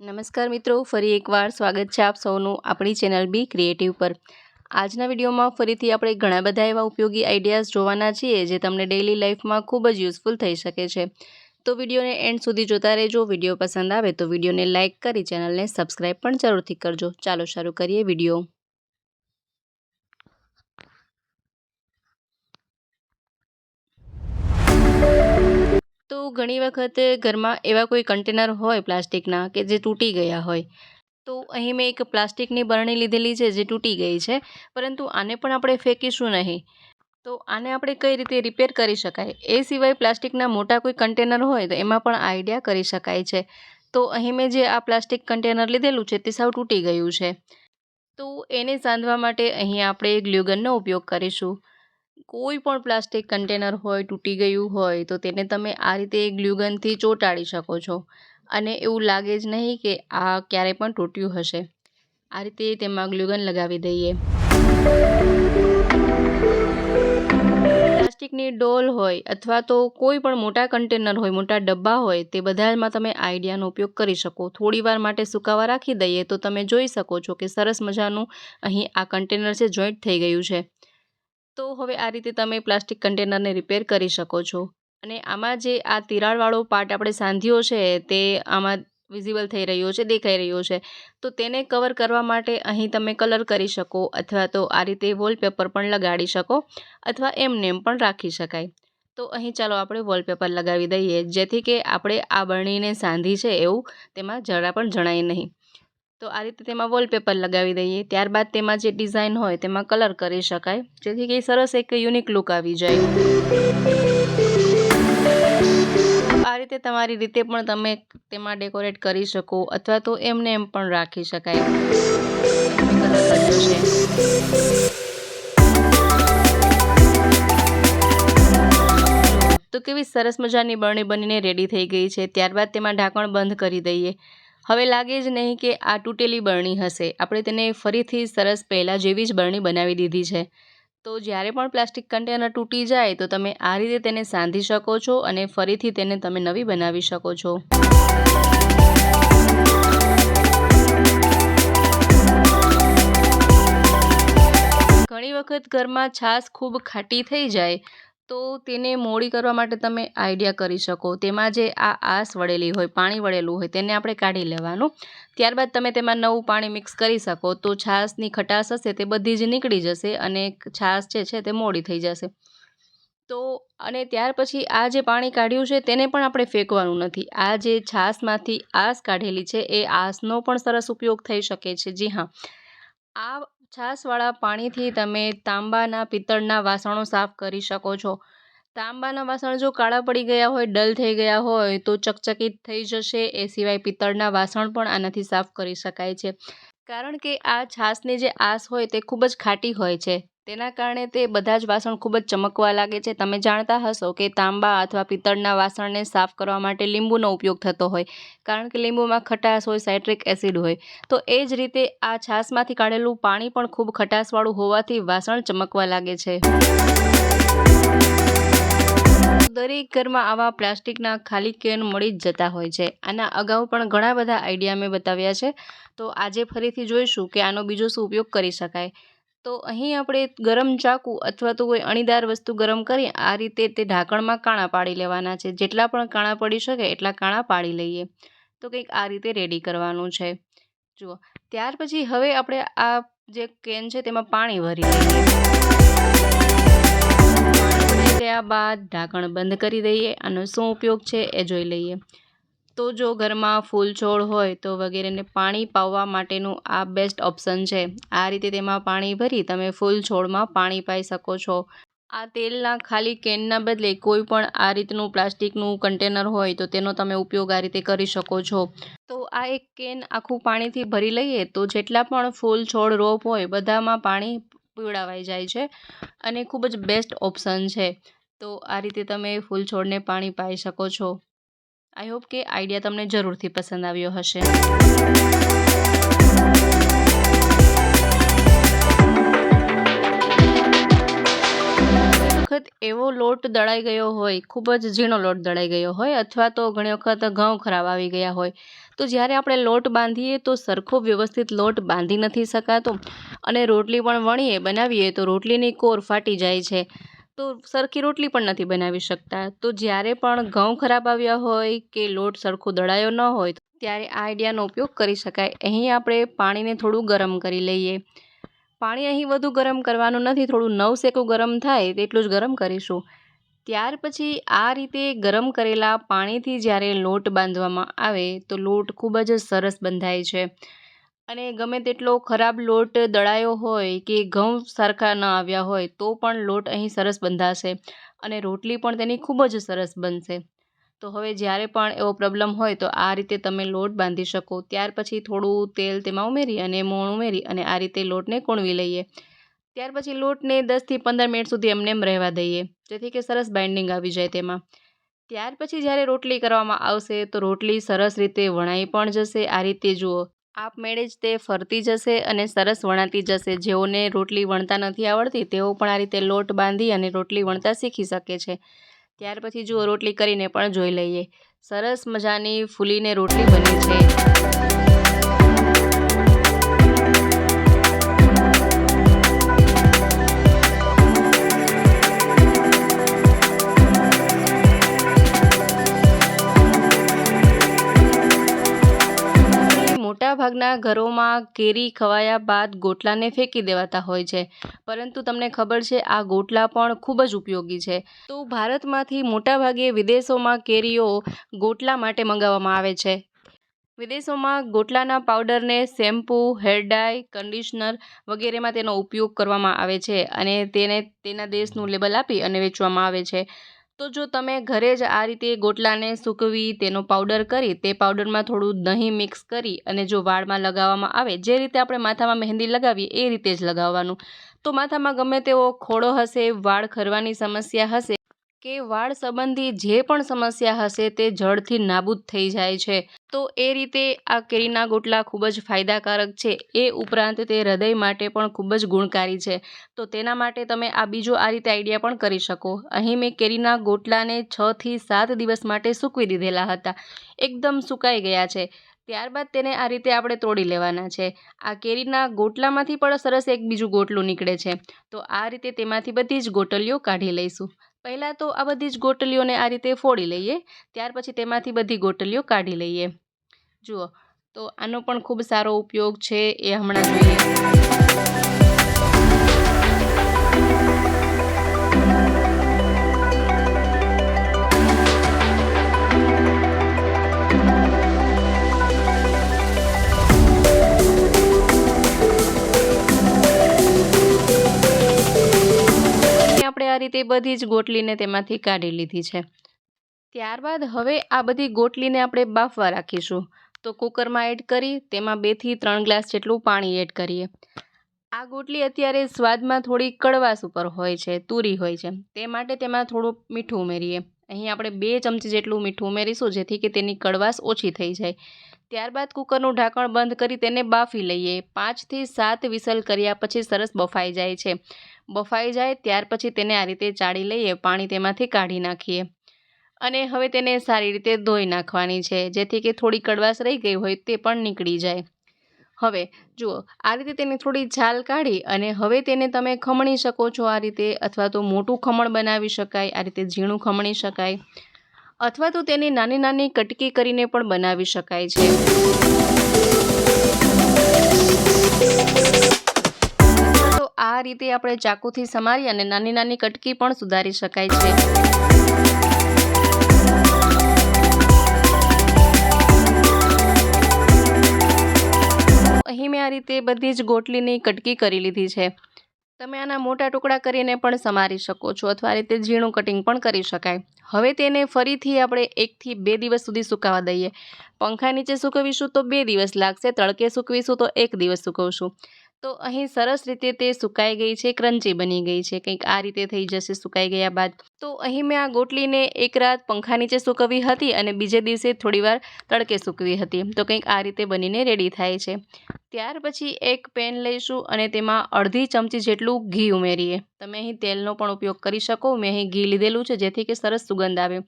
નમસ્કાર મિત્રો, ફરી એકવાર સ્વાગત છે આપ સૌનું આપણી ચેનલ બી ક્રિએટિવ પર. આજના વિડીયોમાં ફરીથી આપણે ઘણા બધા એવા ઉપયોગી આઈડિયાઝ જોવાના છીએ જે તમને ડેઇલી લાઈફમાં ખૂબ જ યુઝફુલ થઈ શકે છે. તો વિડીયોને એન્ડ સુધી જોતા રહેજો. વીડિયો પસંદ આવે તો વિડીયોને લાઇક કરી, ચેનલને સબસ્ક્રાઈબ પણ જરૂરથી કરજો. ચાલો શરૂ કરીએ વીડિયો. ઘણી વખત ઘરમાં એવા કોઈ કન્ટેનર હોય પ્લાસ્ટિકના કે જે તૂટી ગયા હોય. તો અહીં મેં એક પ્લાસ્ટિકની બરણી લીધેલી છે જે તૂટી ગઈ છે, પરંતુ આને પણ આપણે ફેંકીશું નહીં. તો આને આપણે કઈ રીતે રિપેર કરી શકાય? એ સિવાય પ્લાસ્ટિકના મોટા કોઈ કન્ટેનર હોય તો એમાં પણ આઈડિયા કરી શકાય છે. તો અહીં મેં જે આ પ્લાસ્ટિક કન્ટેનર લીધેલું છે તે સાવ તૂટી ગયું છે. તો એને સાંધવા માટે અહીં આપણે ગ્લ્યુગનનો ઉપયોગ કરીશું. કોઈ પણ પ્લાસ્ટિક કન્ટેનર હોય, તૂટી ગયું હોય, તો તેને તમે આ રીતે ગ્લ્યુગનથી ચોંટાડી શકો છો. અને એવું લાગે જ નહીં કે આ ક્યારે પણ તૂટ્યું હશે. આ રીતે તેમાં ગ્લ્યુગન લગાવી દઈએ. પ્લાસ્ટિકની ડોલ હોય અથવા તો કોઈ પણ મોટા કન્ટેનર હોય, મોટા ડબ્બા હોય, તે બધામાં તમે આઈડિયાનો ઉપયોગ કરી શકો. થોડી વાર માટે સુકાવા રાખી દઈએ તો તમે જોઈ શકો છો કે સરસ મજાનું અહીં આ કન્ટેનર છે, જોઈન્ટ થઈ ગયું છે. તો હવે આ રીતે તમે પ્લાસ્ટિક કન્ટેનરને રિપેર કરી શકો છો. અને આમાં જે આ તિરાડવાળો પાર્ટ આપણે સાંધ્યો છે તે આમાં વિઝિબલ થઈ રહ્યો છે, દેખાઈ રહ્યો છે. તો તેને કવર કરવા માટે અહીં તમે કલર કરી શકો અથવા તો આ રીતે વોલપેપર પણ લગાડી શકો અથવા એમનેમ એમ પણ રાખી શકાય. તો અહીં ચાલો આપણે વોલપેપર લગાવી દઈએ, જેથી કે આપણે આ બરણીને સાંધી છે એવું તેમાં જરા પણ જણાય નહીં. તો આ રીતે તેમાં વોલપેપર લગાવી દઈએ. ત્યારબાદ તેમાં જે ડિઝાઇન હોય તેમાં કલર કરી શકાય. જેથી કે સરસ એક યુનિક લુક આવી જાય. આ રીતે તમારી રીતે પણ તમે તેમાં ડેકોરેટ કરી શકો અથવા તો એમને એમ પણ રાખી શકાય. તો કેવી સરસ મજાની બરણી બનીને રેડી થઈ ગઈ છે. ત્યારબાદ તેમાં ઢાંકણ બંધ કરી દઈએ. હવે લાગે જ નહીં કે આ તૂટેલી બરણી હશે. આપણે તેને ફરીથી સરસ પહેલાં જેવી જ બરણી બનાવી દીધી છે. તો જ્યારે પણ પ્લાસ્ટિક કન્ટેનર તૂટી જાય, તો તમે આ રીતે તેને સાંધી શકો છો અને ફરીથી તેને તમે નવી બનાવી શકો છો. ઘણી વખત ઘરમાં છાશ ખૂબ ખાટી થઈ જાય તો તેને મોડી કરવા માટે તમે આઈડિયા કરી શકો. તેમાં જે આ આસ વળેલી હોય, પાણી વળેલું હોય, તેને આપણે કાઢી લેવાનું. ત્યારબાદ તમે તેમાં નવું પાણી મિક્સ કરી શકો. તો છાશની ખટાશ હશે, તે બધી જ નીકળી જશે અને છાશ જે છે તે મોડી થઈ જશે. તો અને ત્યાર પછી આ જે પાણી કાઢ્યું છે, તેને પણ આપણે ફેંકવાનું નથી. આ જે છાશમાંથી આસ કાઢેલી છે, એ આસનો પણ સરસ ઉપયોગ થઈ શકે છે. જી હા. આ છાશવાળા પાણીથી તમે તાંબાના પિત્તળના વાસણો સાફ કરી શકો છો. તાંબાના વાસણ જો કાળા પડી ગયા હોય, ડલ થઈ ગયા હોય, તો ચકચકિત થઈ જશે. એ સિવાય પિત્તળના વાસણ પણ આનાથી સાફ કરી શકાય છે. કારણ કે આ છાશની જે આસ હોય, તે ખૂબ જ ખાટી હોય છે. તેના કારણે તે બધા જ વાસણ ખૂબ જ ચમકવા લાગે છે. તમે જાણતા હશો કે તાંબા અથવા પિત્તળના વાસણને સાફ કરવા માટે લીંબુનો ઉપયોગ થતો હોય, કારણ કે લીંબુમાં ખટાશ હોય, સાઇટ્રિક એસિડ હોય. તો એ જ રીતે આ છાશમાંથી કાઢેલું પાણી પણ ખૂબ ખટાશવાળું હોવાથી વાસણ ચમકવા લાગે છે. દરેક ઘરમાં આવા પ્લાસ્ટિકના ખાલી કેન મળી જ જતા હોય છે. આના અગાઉ પણ ઘણા બધા આઈડિયા મેં બતાવ્યા છે. તો આજે ફરીથી જોઈશું કે આનો બીજો શું ઉપયોગ કરી શકાય. તો અહીં આપણે ગરમ ચાકુ અથવા તો કોઈ અણીદાર વસ્તુ ગરમ કરી આ રીતે તે ઢાંકણમાં કાણા પાડી લેવાના છે. જેટલા પણ કાણા પડી શકે એટલા કાણા પાડી લઈએ. તો કંઈક આ રીતે રેડી કરવાનું છે. જુઓ, ત્યાર પછી હવે આપણે આ જે કેન છે તેમાં પાણી ભરી લઈએ. ત્યાં બાદ ઢાંકણ બંધ કરી દઈએ. આનો શું ઉપયોગ છે એ જોઈ લઈએ. તો જો ઘરમાં ફૂલ છોડ હોય તો વગેરેને પાણી પાવવા માટેનું આ બેસ્ટ ઓપ્શન છે. આ રીતે તેમાં પાણી ભરી તમે ફૂલ છોડમાં પાણી પાઈ શકો છો. આ તેલના ખાલી કેનના બદલે કોઈ પણ આ રીતનું પ્લાસ્ટિકનું કન્ટેનર હોય તો તેનો તમે ઉપયોગ આ રીતે કરી શકો છો. તો આ એક કેન આખું પાણીથી ભરી લઈએ તો જેટલા પણ ફૂલ છોડ રોપ હોય બધામાં પાણી પીવડાવાઈ જાય છે અને ખૂબ જ બેસ્ટ ઓપ્શન છે. તો આ રીતે તમે ફૂલ છોડને પાણી પાઈ શકો છો. આઈ હોપ કે આઈડિયા તમને જરૂરથી પસંદ આવ્યો હશે. વખત એવો લોટ દળાઈ ગયો હોય, ખૂબ જ ઝીણો લોટ દળાઈ ગયો હોય, અથવા તો ઘણી વખત ઘઉં ખરાબ આવી ગયા હોય. તો જ્યારે આપણે લોટ બાંધીએ તો સરખો વ્યવસ્થિત લોટ બાંધી નથી શકાતો અને રોટલી પણ વણીએ, બનાવીએ તો રોટલીની કોર ફાટી જાય છે. તો સરખી રોટલી પણ નથી બનાવી શકતા. તો જ્યારે પણ ઘઉં ખરાબ આવ્યા હોય કે લોટ સરખો દળાયો ન હોય ત્યારે આ આઈડિયાનો ઉપયોગ કરી શકાય. અહીં આપણે પાણીને થોડું ગરમ કરી લઈએ. પાણી અહીં વધુ ગરમ કરવાનું નથી, થોડું નવ સેકું ગરમ થાય તેટલું જ ગરમ કરીશું. ત્યાર પછી આ રીતે ગરમ કરેલા પાણીથી જ્યારે લોટ બાંધવામાં આવે, તો લોટ ખૂબ જ સરસ બંધાય છે. અને ગમે તેટલો ખરાબ લોટ દળાયો હોય કે ઘઉં સરખા ન આવ્યા હોય, તો પણ લોટ અહીં સરસ બંધાશે અને રોટલી પણ તેની ખૂબ જ સરસ બનશે. તો હવે જ્યારે પણ એવો પ્રોબ્લેમ હોય, તો આ રીતે તમે લોટ બાંધી શકો. ત્યાર પછી થોડું તેલ તેમાં ઉમેરી અને મોણ ઉમેરી અને આ રીતે લોટને કોણવી લઈએ. ત્યાર પછી લોટને દસથી પંદર મિનિટ સુધી એમને એમ રહેવા દઈએ, જેથી કે સરસ બાઇન્ડિંગ આવી જાય તેમાં. ત્યાર પછી જ્યારે રોટલી કરવામાં આવશે, તો રોટલી સરસ રીતે વણાઈ પણ જશે. આ રીતે જુઓ આપમેળે જ તે ફરતી જશે અને સરસ વણાતી જશે. જેઓને રોટલી વણતા નથી આવડતી, તેઓ પણ આ રીતે લોટ બાંધી અને રોટલી વણતા શીખી શકે છે. ત્યાર પછી જુઓ, રોટલી કરીને પણ જોઈ લઈએ. સરસ મજાની ફૂલીને રોટલી બની છે. મોટાભાગના ઘરોમાં કેરી ખવાયા બાદ ગોટલાને ફેંકી દેવાતા હોય છે. પરંતુ તમને ખબર છે, આ ગોટલા પણ ખૂબ જ ઉપયોગી છે. તો ભારતમાંથી મોટાભાગે વિદેશોમાં કેરીઓ ગોટલા માટે મંગાવવામાં આવે છે. વિદેશોમાં ગોટલાના પાવડરને શેમ્પૂ, હેર ડાય, કન્ડિશનર વગેરેમાં તેનો ઉપયોગ કરવામાં આવે છે અને તેને તેના દેશનું લેબલ આપી અને વેચવામાં આવે છે. તો જો તમે ઘરે જ આ રીતે ગોટલાને સૂકવી, તેનો પાવડર કરી, તે પાવડરમાં થોડું દહીં મિક્સ કરી અને જો વાળમાં લગાવવામાં આવે, જે રીતે આપણે માથામાં મહેંદી લગાવીએ, એ રીતે જ લગાવવાનું. તો માથામાં ગમે તેવો ખોડો હશે, વાળ ખરવાની સમસ્યા હશે કે વાળ સંબંધી જે પણ સમસ્યા હશે તે જળથી નાબૂદ થઈ જાય છે. તો એ રીતે આ કેરીના ગોટલા ખૂબ જ ફાયદાકારક છે. એ ઉપરાંત તે હૃદય માટે પણ ખૂબ જ ગુણકારી છે. તો તેના માટે તમે આ બીજો આ રીતે આઈડિયા પણ કરી શકો. અહીં મેં કેરીના ગોટલાને છથી સાત દિવસ માટે સૂકવી દીધેલા હતા. એકદમ સુકાઈ ગયા છે. ત્યારબાદ તેને આ રીતે આપણે તોડી લેવાના છે. આ કેરીના ગોટલામાંથી પણ સરસ એક બીજું ગોટલું નીકળે છે. તો આ રીતે તેમાંથી બધી જ ગોટલીઓ કાઢી લઈશું. પહેલાં તો આ બધી જ ગોટલીઓને આ રીતે ફોડી લઈએ, ત્યાર પછી તેમાંથી બધી ગોટલીઓ કાઢી લઈએ. જુઓ, તો આનો પણ ખૂબ સારો ઉપયોગ છે એ હમણાં જોઈએ. રીતે બધી જ ગોટલીને તેમાંથી કાઢી લીધી છે. ત્યારબાદ હવે આ બધી ગોટલીને આપણે બાફવા રાખીશું. તો કુકરમાં એડ કરી, તેમાં બેથી ત્રણ ગ્લાસ જેટલું પાણી એડ કરીએ. આ ગોટલી અત્યારે સ્વાદમાં થોડી કડવાશ ઉપર હોય છે, તુરી હોય છે. તે માટે તેમાં થોડું મીઠું ઉમેરીએ. અહીં આપણે બે ચમચી જેટલું મીઠું ઉમેરીશું, જેથી કે તેની કડવાશ ઓછી થઈ જાય. ત્યારબાદ કુકરનું ઢાંકણ બંધ કરી તેને બાફી લઈએ. પાંચથી સાત વિસલ કર્યા પછી સરસ બફાઈ જાય છે. બફાઈ જાય ત્યાર પછી તેને આ રીતે ચાળી લઈએ, પાણી તેમાંથી કાઢી નાખીએ. અને હવે તેને સારી રીતે ધોઈ નાખવાની છે, જેથી કે થોડી કડવાશ રહી ગઈ હોય તે પણ નીકળી જાય. હવે જુઓ, આ રીતે તેની થોડી છાલ કાઢી અને હવે તેને તમે ખમણી શકો છો આ રીતે, અથવા તો મોટું ખમણ બનાવી શકાય, આ રીતે ઝીણું ખમણી શકાય. અથવા તો તેની નાની નાની કટકી કરીને પણ બનાવી શકાય છે. તો આ રીતે આપણે ચાકુથી સમારી અને નાની નાની કટકી પણ સુધારી શકાય છે. અહીં મેં આ રીતે બધી જ ગોટલીની કટકી કરી લીધી છે. તમે આના મોટા ટુકડા કરીને પણ સમારી શકો છો અથવા રીતે ઝીણું કટિંગ પણ કરી શકાય. હવે તેને ફરીથી આપણે એકથી બે દિવસ સુધી સુકાવા દઈએ. પંખા નીચે સૂકવીશું તો બે દિવસ લાગશે, તડકે સૂકવીશું તો એક દિવસ સૂકવશું. તો અહીં સરસ રીતે તે સુકાઈ ગઈ છે, ક્રન્ચી બની ગઈ છે, કંઈક આ રીતે થઈ જશે સુકાઈ ગયા બાદ. તો અહીં મેં આ ગોટલીને એક રાત પંખા નીચે સૂકવી હતી અને બીજે દિવસે થોડીવાર તડકે સૂકવી હતી. તો કંઈક આ રીતે બનીને રેડી થાય છે. ત્યાર પછી એક પેન લઈશું અને તેમાં અડધી ચમચી જેટલું ઘી ઉમેરીએ. તમે અહીં તેલનો પણ ઉપયોગ કરી શકો. મેં અહીં ઘી લીધેલું છે, જેથી કે સરસ સુગંધ આવે.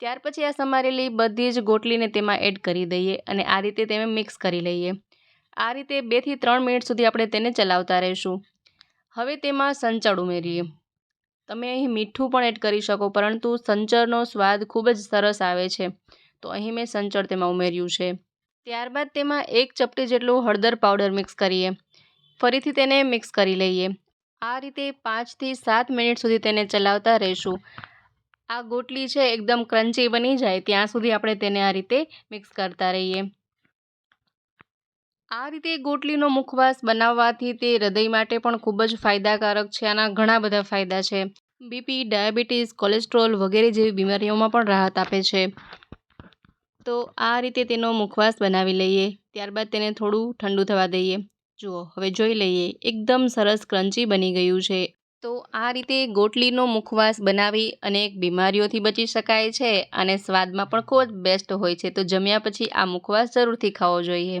ત્યાર પછી આ સમારેલી બધી જ ગોટલીને તેમાં એડ કરી દઈએ અને આ રીતે તેને મિક્સ કરી લઈએ. આ રીતે બેથી ત્રણ મિનિટ સુધી આપણે તેને ચલાવતા રહીશું. હવે તેમાં સંચળ ઉમેરીએ. તમે અહીં મીઠું પણ એડ કરી શકો, પરંતુ સંચળનો સ્વાદ ખૂબ જ સરસ આવે છે. તો અહીં મેં સંચળ તેમાં ઉમેર્યું છે. ત્યારબાદ તેમાં એક ચપટી જેટલું હળદર પાવડર મિક્સ કરીએ. ફરીથી તેને મિક્સ કરી લઈએ. આ રીતે પાંચથી સાત મિનિટ સુધી તેને ચલાવતા રહીશું. આ ગોટલી છે, એકદમ ક્રન્ચી બની જાય, ત્યાં સુધી આપણે તેને આ રીતે મિક્સ કરતા રહીએ. આ રીતે ગોટલીનો મુખવાસ બનાવવાથી તે હૃદય માટે પણ ખૂબ જ ફાયદાકારક છે. આના ઘણા બધા ફાયદા છે. બીપી, ડાયાબિટીસ, કોલેસ્ટ્રોલ વગેરે જેવી બીમારીઓમાં પણ રાહત આપે છે. તો આ રીતે તેનો મુખવાસ બનાવી લઈએ. ત્યારબાદ તેને થોડું ઠંડુ થવા દઈએ. જુઓ, હવે જોઈ લઈએ. એકદમ સરસ ક્રન્ચી બની ગયું છે. તો આ રીતે ગોટલીનો મુખવાસ બનાવી અનેક બીમારીઓથી બચી શકાય છે અને સ્વાદમાં પણ ખૂબ જ બેસ્ટ હોય છે. તો જમ્યા પછી આ મુખવાસ જરૂરથી ખાવો જોઈએ.